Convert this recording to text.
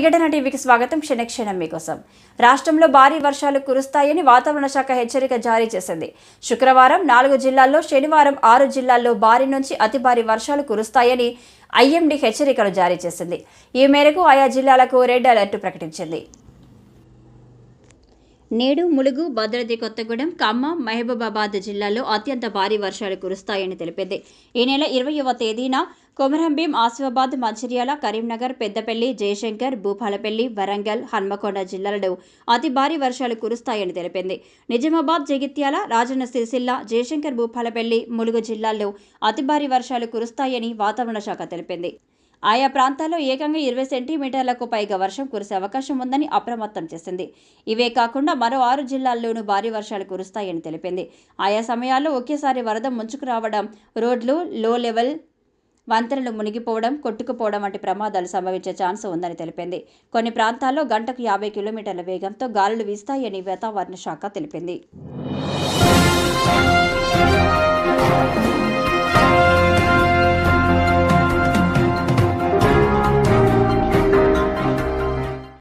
ప్రతిఘటన టీవీకి స్వాగతం. క్షణక్షణం మీకోసం. రాష్ట్రంలో భారీ వర్షాలు కురుస్తాయని వాతావరణ శాఖ హెచ్చరిక జారీ చేసింది. శుక్రవారం నాలుగు జిల్లాల్లో శనివారం ఆరు జిల్లాల్లో భారీ నుంచి అతి భారీ వర్షాలు కురుస్తాయని ఐఎండీ హెచ్చరికలు జారీ చేసింది. ఈ మేరకు ఆయా జిల్లాలకు రెడ్ అలర్ట్ ప్రకటించింది. నేడు ములుగు భద్రాద్రి కొత్తగూడెం ఖమ్మం మహబూబాబాద్ జిల్లాల్లో అత్యంత భారీ వర్షాలు కురుస్తాయని తెలిపింది. ఈ నెల ఇరవయవ తేదీన కొమరంభీం ఆసిఫాబాద్ మంచిర్యాల కరీంనగర్ పెద్దపల్లి జయశంకర్ భూపాలపల్లి వరంగల్ హన్మకొండ జిల్లాలలో అతి భారీ వర్షాలు కురుస్తాయని తెలిపింది. నిజామాబాద్ జగిత్యాల రాజన్న సిరిసిల్ల జయశంకర్ భూపాలపల్లి ములుగు జిల్లాల్లో అతి భారీ వర్షాలు కురుస్తాయని వాతావరణ శాఖ తెలిపింది. ఆయా ప్రాంతాల్లో ఏకంగా ఇరవై సెంటీమీటర్లకు పైగా వర్షం కురిసే అవకాశం ఉందని అప్రమత్తం చేసింది. ఇవే కాకుండా మరో ఆరు జిల్లాల్లోనూ భారీ వర్షాలు కురుస్తాయని తెలిపింది. ఆయా సమయాల్లో ఒకేసారి వరద ముంచుకు రావడం రోడ్లు లో లెవెల్ వంతెనలు మునిగిపోవడం కొట్టుకుపోవడం వంటి ప్రమాదాలు సంభవించే ఛాన్స్ ఉందని తెలిపింది. కొన్ని ప్రాంతాల్లో గంటకు యాభై కిలోమీటర్ల వేగంతో గాలులు వీస్తాయని వాతావరణ శాఖ తెలిపింది.